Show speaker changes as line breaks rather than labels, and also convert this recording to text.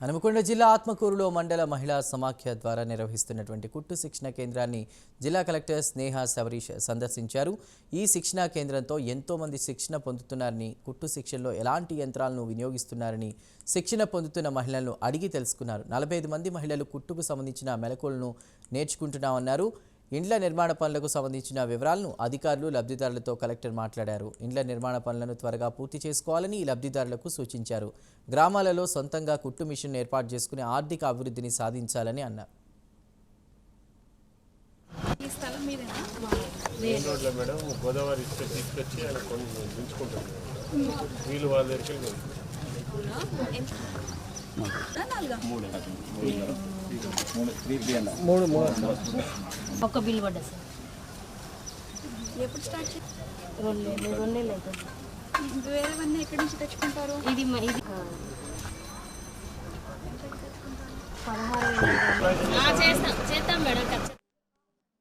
హనుమకొండ జిల్లా ఆత్మకూరులో మండల మహిళా సమాఖ్య ద్వారా నిర్వహిస్తున్నటువంటి కుట్టు శిక్షణ కేంద్రాన్ని జిల్లా కలెక్టర్ స్నేహ సవరీష్ సందర్శించారు. ఈ శిక్షణా కేంద్రంతో ఎంతోమంది శిక్షణ పొందుతున్నారని కుట్టు శిక్షణలో ఎలాంటి యంత్రాలను వినియోగిస్తున్నారని శిక్షణ పొందుతున్న మహిళలను అడిగి తెలుసుకున్నారు. నలభై మంది మహిళలు కుట్టుకు సంబంధించిన మెలకువలను నేర్చుకుంటున్నామన్నారు. ఇండ్ల నిర్మాణ పనులకు సంబంధించిన వివరాలను అధికారులు లబ్ధిదారులతో కలెక్టర్ మాట్లాడారు. ఇండ్ల నిర్మాణ పనులను త్వరగా పూర్తి చేసుకోవాలని ఈ లబ్ధిదారులకు సూచించారు. గ్రామాలలో సొంతంగా కుట్టు మిషన్ ఏర్పాటు చేసుకుని ఆర్థిక అభివృద్ధిని సాధించాలని అన్నారు.
ఈ స్థలం మీదేనా?
మెయిన్ రోడ్లో మేడం గోదావరి ఇసుక తీసుకొచ్చి ఆయన కొన్ని దించుకుంటారు వీళ్ళు వాళ్ళ దగ్గరికి వెళ్ళి
ఎంత? నాలుగా?
ఒక్క బిల్ పడ్డా సార్.
ఎప్పుడు స్టార్ట్
రెండు నెలలు రెండు నెలలు అవుతుంది.
వేరేవన్నీ ఎక్కడి నుంచి తెచ్చుకుంటారు?
ఇది ఇది పదహారు వేలు.